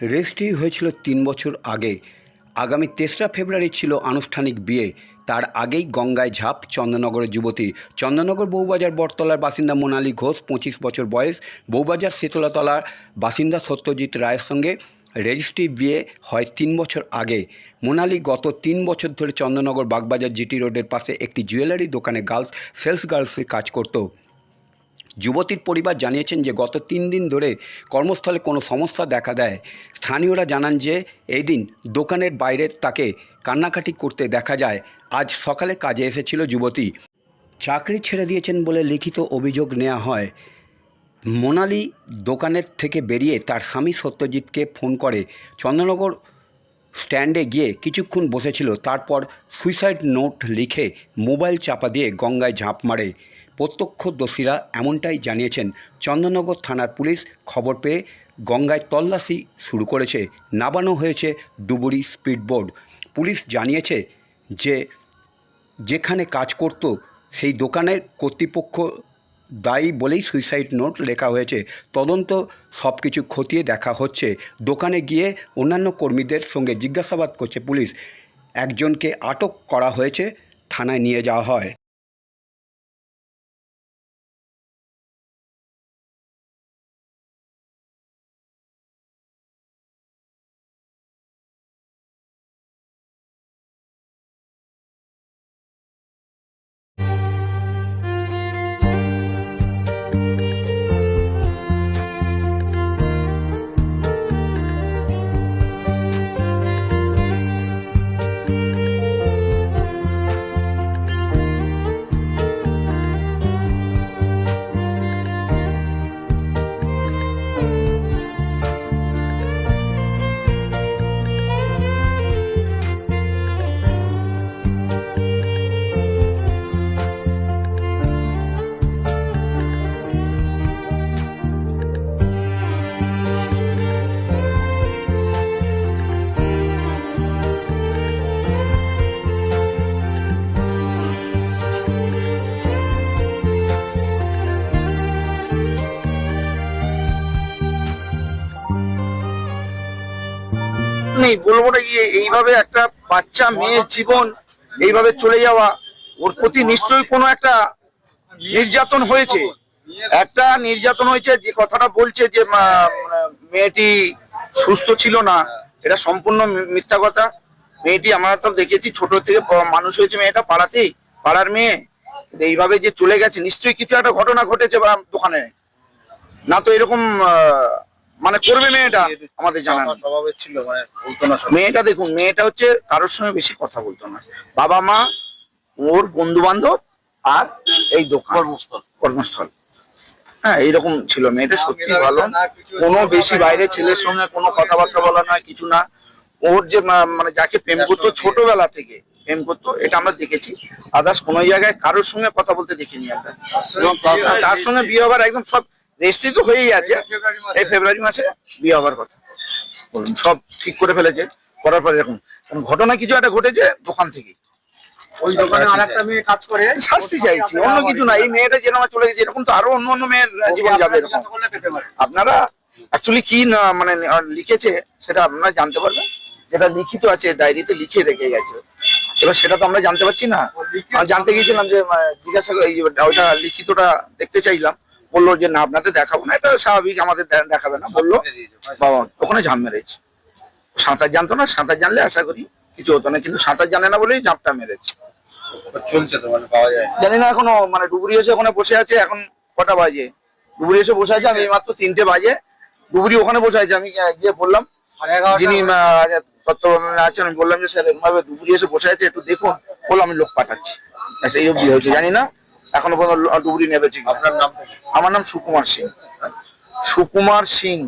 Registry হয়েছিল তিন বছর আগে। আগামী তেসরা ফেব্রুয়ারি ছিল আনুষ্ঠানিক বিয়ে। তার আগেই গঙ্গায় ঝাঁপ চন্দননগরের যুবতী। চন্দননগর বউবাজার বটতলার বাসিন্দা মোনালি ঘোষ, পঁচিশ বছর বয়স। বউবাজার শীতলাতলার বাসিন্দা সত্যজিৎ রায়ের সঙ্গে রেজিস্ট্রি বিয়ে হয় তিন বছর আগে। মোনালি গত তিন বছর ধরে চন্দননগর বাগবাজার জিটি রোডের পাশে একটি জুয়েলারি দোকানে গার্লস, সেলস গার্লসে কাজ করতো। যুবতীর পরিবার জানিয়েছেন যে গত তিন দিন ধরে কর্মস্থলে কোনো সমস্যা দেখা দেয়। স্থানীয়রা জানান যে এই দিন দোকানের বাইরে তাকে কান্নাকাটি করতে দেখা যায়। আজ সকালে কাজে এসেছিল যুবতী। চাকরি ছেড়ে দিয়েছেন বলে লিখিত অভিযোগ নেওয়া হয়। মোনালি দোকানের থেকে বেরিয়ে তার স্বামী সত্যজিৎকে ফোন করে। চন্দ্রনগর স্ট্যান্ডে গিয়ে কিছুক্ষণ বসেছিল। তারপর সুইসাইড নোট লিখে মোবাইল চাপা দিয়ে গঙ্গায় ঝাঁপ মারে। প্রত্যক্ষদর্শীরা এমনটাই জানিয়েছেন। চন্দননগর থানার পুলিশ খবর পেয়ে গঙ্গায় তল্লাশি শুরু করেছে। নাবানো হয়েছে ডুবুরি স্পিডবোর্ড পুলিশ জানিয়েছে যে, যেখানে কাজ করত, সেই দোকানের কর্তৃপক্ষ দায়ী বলেই সুইসাইড নোট লেখা হয়েছে। তদন্ত সব কিছু খতিয়ে দেখা হচ্ছে। দোকানে গিয়ে অন্যান্য কর্মীদের সঙ্গে জিজ্ঞাসাবাদ করছে পুলিশ। একজনকে আটক করা হয়েছে, থানায় নিয়ে যাওয়া হয়। নেই, বলব না গিয়ে এইভাবে একটা বাচ্চা মেয়ের জীবন এইভাবে চলে যাওয়া, ওর প্রতি নিশ্চয়ই কোনো একটা নির্যাতন হয়েছে। একটা নির্যাতন হয়েছে, যে কথাটা বলছে যে মেয়েটি সুস্থ ছিল না, এটা সম্পূর্ণ মিথ্যা কথা। মেয়েটি আমরা তো দেখেছি ছোট থেকে মানুষ হয়েছে মেয়েটা, পাড়াতেই, পাড়ার মেয়ে। এইভাবে যে চলে গেছে, নিশ্চয়ই কিছু একটা ঘটনা ঘটেছে বা দোকানে। না তো এরকম মানে করবে মেয়েটা? আমাদের জানা। স্বভাবের ছিল মানে বলতো না মেয়েটা দেখুন মেয়েটা হচ্ছে কারোর সঙ্গে বেশি কথা বলতো না। বাবা মা ওর বন্ধু বান্ধব আর এই দোকান। কর্মস্থল। কর্মস্থল। হ্যাঁ এইরকম ছিল মেয়েটা সত্যি ভালো। কোনো বেশি বাইরে ছেলের সঙ্গে কোনো কথাবার্তা বলা নয় কিছু না। ওর যে মানে যাকে প্রেম করতো ছোটবেলা থেকে প্রেম করতো এটা আমরা দেখেছি। আদার্স কোনো জায়গায় কারোর সঙ্গে কথা বলতে দেখিনি আমরা। এবং তার সঙ্গে বিয়ে হবার একদম সব রেজিস্ট্রি তো হয়েই আছে। এই ফেব্রুয়ারি মাসে। বিয়ে হবার কথা। বলুন সব ঠিক করে ফেলেছে। করার পরে দেখুন কারণ ঘটনা কিছু একটা ঘটেছে দোকান থেকে। ওই দোকানে আরেকটা মেয়ে কাজ করে। শাস্তি চাইছি অন্য কিছু না। এই মেয়েটা যেরকম চলে গেছে এরকম তো আরও অন্য অন্য মেয়ের জীবন যাবে এরকম। আপনারা অ্যাকচুয়ালি কি না মানে লিখেছে সেটা আপনারা জানতে পারবেন। যেটা লিখিত আছে ডায়েরিতে লিখে রেখে গেছে। এবার সেটা তো আমরা জানতে পারছি না। আমি জানতে গিয়েছিলাম যে জিজ্ঞাসা ওইটা লিখিতটা দেখতে চাইলাম। বলল যে না আপনাদের দেখাবো না। এটা স্বাভাবিক আমাদের দেখাবে না। বলল বাবা ওখানে ঝাঁপ মেরেছে। সাঁতার জানতো না সাঁতার জানলে আশা করি কিছু হতো না কিন্তু সাঁতার জানে না বলেই ঝাঁপটা মেরেছে। চলছে তো মানে পাওয়া যায় জানি না এখনও মানে ডুবুরি এসে ওখানে বসে আছে এখন কটা বাজে? ডুবুরি এসে বসে আছে আমি মাত্র তিনটে বাজে। ডুবুরি ওখানে বসে আছে আমি গিয়ে- বললাম যিনি আহ, তত্ত্ব আছেন আমি বললাম যে স্যার এরকম ভাবে ডুবুরি এসে বসে আছে একটু দেখুন। বলল আমি লোক পাঠাচ্ছি। ব্যাস এই অবধি হয়েছে জানি না। এখনও পর্যন্ত ডুবরি নেবেছে আপনার নাম? আমার নাম সুকুমার সিং। সুকুমার সিং।